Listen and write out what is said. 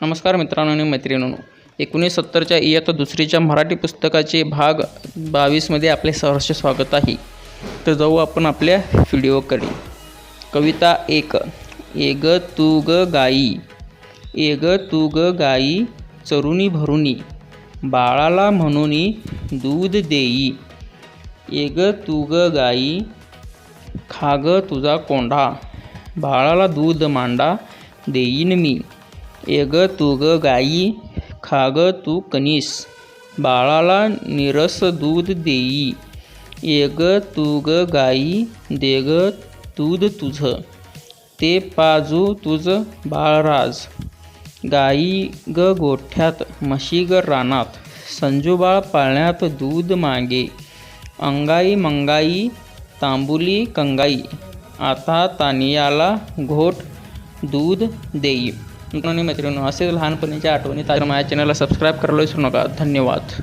नमस्कार मित्रांनो आणि मैत्रिणींनो. एकोणीस सत्तरच्या इयत्ता दुसरीच्या मराठी पुस्तकाचे भाग बावीसमध्ये आपले सहर्ष स्वागत आहे. तर जाऊ आपण आपल्या व्हिडिओकडे. कविता एक. एग तू ग गाई. एग तू ग गाई चरुणी भरुणी बाळाला म्हणूनी दूध देई. एग तू ग गाई खाग तुझा कोंडा बाळाला दूध मांडा देईन मी. एग तुग ग गाई खाग तू कणीस बाळाला निरस दूध देई. एग तुग ग गाई देग दूध तुझं ते पाजू तुझ बाळराज. गाई ग गोठ्यात म्हशी ग रानात संजूबाळ पाळण्यात दूध मागे. अंगाई मंगाई तांबुली कंगाई आता तानियाला घोट दूध देई. मित्रांनो मैत्रिणी असे असेच लहानपणीच्या आठवणी तर माझ्या चॅनलला सबस्क्राईब करायला विसरू नका. धन्यवाद.